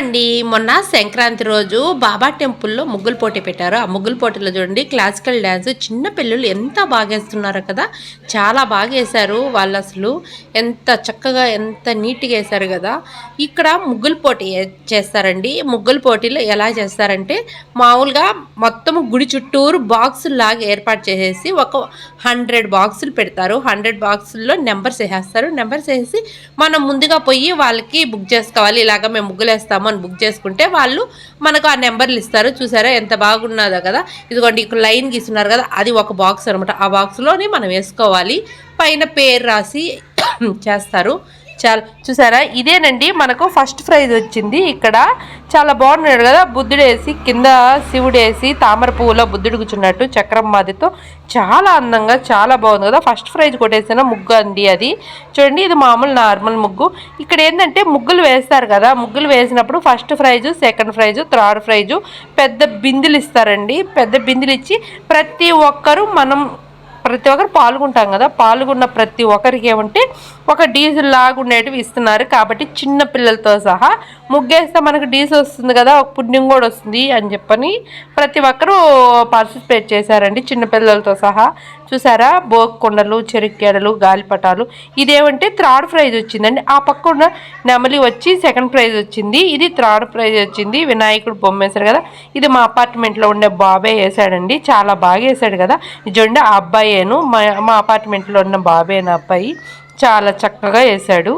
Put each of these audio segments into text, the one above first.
అండి. మొన్న సంక్రాంతి రోజు బాబా టెంపుల్లో ముగ్గులు పోటీ పెట్టారు. ఆ ముగ్గులు పోటీలో చూడండి క్లాసికల్ డ్యాన్స్ చిన్న పిల్లలు ఎంత బాగా వేస్తున్నారో కదా? చాలా బాగా వేశారు. వాళ్ళు అసలు ఎంత చక్కగా ఎంత నీట్గా వేశారు కదా? ఇక్కడ ముగ్గులు పోటీ ఏ- చేస్తారండి. ముగ్గులు పోటీలో ఎలా చేస్తారంటే మామూలుగా మొత్తం గుడి చుట్టూరు బాక్సులు లాగా ఏర్పాటు చేసేసి ఒక హండ్రెడ్ బాక్సులు పెడతారు. హండ్రెడ్ బాక్సుల్లో నెంబర్స్ వేసేస్తారు. నెంబర్స్ వేసి మనం ముందుగా పోయి వాళ్ళకి బుక్ చేసుకోవాలి. ఇలాగ మేము ముగ్గులు వేస్తాము అని బుక్ చేసుకుంటే వాళ్ళు మనకు ఆ నెంబర్లు ఇస్తారు. చూసారా? ఎంత బాగున్నదో కదా? ఇదిగోండి ఇక్కడ లైన్ గీస్తున్నారు కదా? అది ఒక బాక్స్ అనమాట ఆ బాక్స్లోనే మనం వేసుకోవాలి. పైన పేరు రాసి చేస్తారు. చాలా. చూసారా? ఇదేనండి మనకు ఫస్ట్ ప్రైజ్ వచ్చింది. ఇక్కడ చాలా బాగున్నాడు కదా? బుద్ధుడు వేసి కింద శివుడు వేసి తామర పువ్వులో బుద్ధుడు కూర్చున్నట్టు చక్రం మాదితో చాలా అందంగా చాలా బాగుంది కదా? ఫస్ట్ ప్రైజ్ కొట్టేసిన ముగ్గు అండి అది. చూడండి ఇది మామూలు నార్మల్ ముగ్గు. ఇక్కడ ఏంటంటే ముగ్గులు వేస్తారు కదా? ముగ్గులు వేసినప్పుడు first prize second prize third prize పెద్ద బిందులు ఇస్తారండి. పెద్ద బిందులు ఇచ్చి ప్రతి ఒక్కరూ మనం ప్రతి ఒక్కరు పాల్గొంటాం కదా. పాల్గొన్న ప్రతి ఒక్కరికి ఏమంటే ఒక డీజిల్ లాగా ఉండేటివి ఇస్తున్నారు. కాబట్టి చిన్న పిల్లలతో సహా ముగ్గేస్తే మనకు డీజిల్ వస్తుంది కదా ఒక పుణ్యం కూడా వస్తుంది అని చెప్పని ప్రతి ఒక్కరూ పార్టిసిపేట్ చేశారండి చిన్న పిల్లలతో సహా. చూసారా? బోకొండలు చెరుక్కేడలు గాలిపటాలు. ఇదేమంటే థర్డ్ ప్రైజ్ వచ్చిందండి. ఆ పక్క ఉన్న నెమలి వచ్చి సెకండ్ ప్రైజ్ వచ్చింది. ఇది థర్డ్ ప్రైజ్ వచ్చింది. వినాయకుడు బొమ్మ వేశాడు కదా. ఇది మా అపార్ట్మెంట్లో ఉండే బాబే వేసాడండి చాలా బాగా వేసాడు కదా. నిజండి ఆ అబ్బాయేను మా మా అపార్ట్మెంట్లో ఉన్న బాబే నా అబ్బాయి చాలా చక్కగా వేసాడు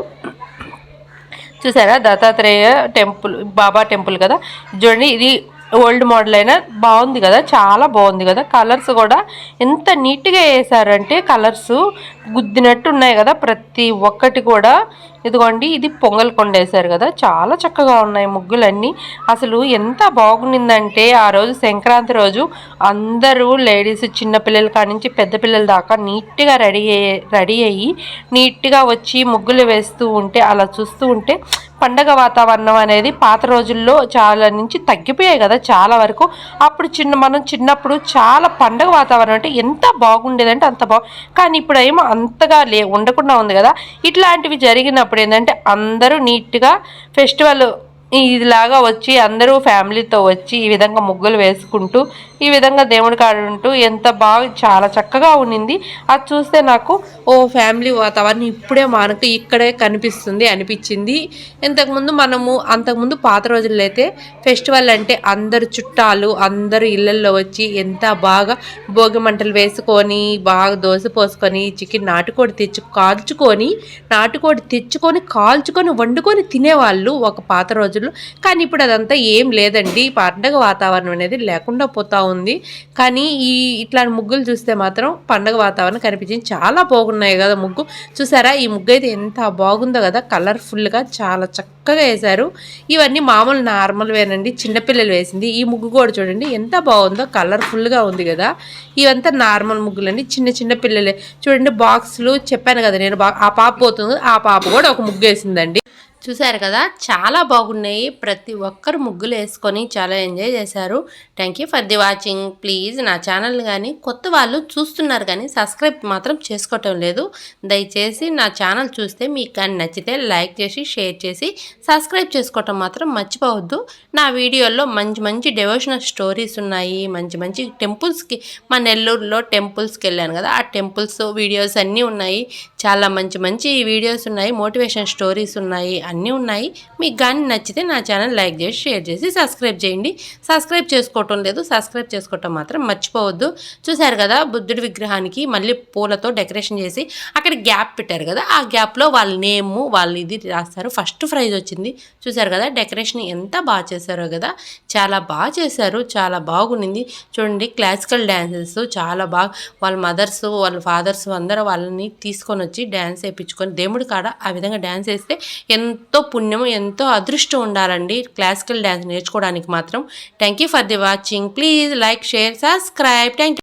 చూసారా? దత్తాత్రేయ టెంపుల్ బాబా టెంపుల్ కదా. చూడండి ఇది ఓల్డ్ మోడల్ అయినా బాగుంది కదా చాలా బాగుంది కదా. కలర్స్ కూడా ఎంత నీట్గా వేసారంటే కలర్స్. గుద్దినట్టు ఉన్నాయి కదా ప్రతి ఒక్కటి కూడా. ఇదిగోండి ఇది పొంగల్ కొండ వేశారు కదా. చాలా చక్కగా ఉన్నాయి ముగ్గులన్నీ. అసలు ఎంత బాగుండిందంటే ఆ రోజు సంక్రాంతి రోజు అందరూ లేడీస్ చిన్నపిల్లల కానించి నుంచి పెద్ద పిల్లల దాకా నీట్గా రెడీ అయ్యే రెడీ అయ్యి నీట్గా వచ్చి ముగ్గులు వేస్తూ ఉంటే అలా చూస్తూ ఉంటే పండగ వాతావరణం అనేది పాత రోజుల్లో చాలా నుంచి తగ్గిపోయాయి కదా చాలా వరకు. అప్పుడు చిన్న మనం చిన్నప్పుడు చాలా పండగ వాతావరణం అంటే ఎంత బాగుండేదంటే అంత బాగు కానీ ఇప్పుడు ఏమో అంతగా లే ఉండకుండా ఉంది కదా. ఇట్లాంటివి జరిగినప్పుడు ఏంటంటే అందరూ నీట్గా ఫెస్టివల్ ఇదిలాగా వచ్చి అందరూ ఫ్యామిలీతో వచ్చి ఈ విధంగా ముగ్గులు వేసుకుంటూ ఈ విధంగా దేవుడి కాడుంటూ ఎంత బాగా చాలా చక్కగా ఉండింది అది చూస్తే నాకు ఓ ఫ్యామిలీ వాతావరణం ఇప్పుడే మనకు ఇక్కడే కనిపిస్తుంది అనిపించింది. ఇంతకుముందు మనము అంతకుముందు పాత రోజుల్లో అయితే ఫెస్టివల్ అంటే అందరు చుట్టాలు అందరూ ఇళ్ళల్లో వచ్చి ఎంత బాగా భోగి మంటలు వేసుకొని బాగా దోశ పోసుకొని చికెన్ నాటుకోడి తెచ్చు కాల్చుకొని నాటుకోడి తెచ్చుకొని కాల్చుకొని వండుకొని తినేవాళ్ళు ఒక పాత రోజుల్లో కానీ ఇప్పుడు అదంతా ఏం లేదండి. పండగ వాతావరణం అనేది లేకుండా పోతా ఉంది. కానీ ఈ ఇట్లాంటి ముగ్గులు చూస్తే మాత్రం పండగ వాతావరణం కనిపించింది. చాలా బాగున్నాయి కదా ముగ్గు. చూసారా? ఈ ముగ్గు అయితే ఎంత బాగుందో కదా. కలర్ఫుల్గా చాలా చక్కగా వేశారు. ఇవన్నీ మామూలు నార్మల్ వేనండి. చిన్నపిల్లలు వేసింది. ఈ ముగ్గు కూడా చూడండి. ఎంత బాగుందో. కలర్ఫుల్గా ఉంది కదా. ఇవంతా నార్మల్ ముగ్గులండి. చిన్న చిన్న పిల్లలే. చూడండి బాక్సులు. చెప్పాను కదా నేను. బా- ఆ పాప పోతుంది. ఆ పాప కూడా ఒక ముగ్గు వేసిందండి. చూశారు కదా? చాలా బాగున్నాయి. ప్రతి ఒక్కరు ముగ్గులు వేసుకొని చాలా ఎంజాయ్ చేశారు. Thank you for the watching please నా ఛానల్ కానీ కొత్త వాళ్ళు చూస్తున్నారు కానీ సబ్స్క్రైబ్ మాత్రం చేసుకోవటం లేదు. దయచేసి నా ఛానల్ చూస్తే మీకు కానీ నచ్చితే లైక్ చేసి షేర్ చేసి సబ్స్క్రైబ్ చేసుకోవటం మాత్రం మర్చిపోవద్దు. నా వీడియోల్లో మంచి మంచి డెవోషనల్ స్టోరీస్ ఉన్నాయి. మంచి మంచి టెంపుల్స్కి మా నెల్లూరులో టెంపుల్స్కి వెళ్ళాను కదా? ఆ టెంపుల్స్ వీడియోస్ అన్నీ ఉన్నాయి. చాలా మంచి మంచి వీడియోస్ ఉన్నాయి. మోటివేషన్ స్టోరీస్ ఉన్నాయి. అన్నీ ఉన్నాయి. మీకు కానీ నచ్చితే నా ఛానల్ లైక్ చేసి షేర్ చేసి సబ్స్క్రైబ్ చేయండి. సబ్స్క్రైబ్ చేసుకోవటం లేదు. సబ్స్క్రైబ్ చేసుకోవటం మాత్రం మర్చిపోవద్దు. చూశారు కదా బుద్ధుడి విగ్రహానికి మళ్ళీ పూలతో డెకరేషన్ చేసి అక్కడ గ్యాప్ పెట్టారు కదా ఆ గ్యాప్లో వాళ్ళ నేమ్ వాళ్ళ ఇది రాస్తారు. ఫస్ట్ ప్రైజ్ వచ్చింది. చూశారు కదా డెకరేషన్ ఎంత బాగా చేశారో కదా. చాలా బాగా చేశారు. చాలా బాగుండింది. చూడండి క్లాసికల్ డ్యాన్సెస్ చాలా బాగా వాళ్ళ మదర్స్ వాళ్ళ ఫాదర్స్ అందరూ వాళ్ళని తీసుకొని వచ్చి డ్యాన్స్ వేయించుకొని దేవుడి కాడ ఆ విధంగా డ్యాన్స్ వేస్తే ఎంత ఎంతో పుణ్యం ఎంతో అదృష్టం ఉండాలండి క్లాసికల్ డ్యాన్స్ నేర్చుకోవడానికి మాత్రం. Thank you for the watching please like share subscribe thank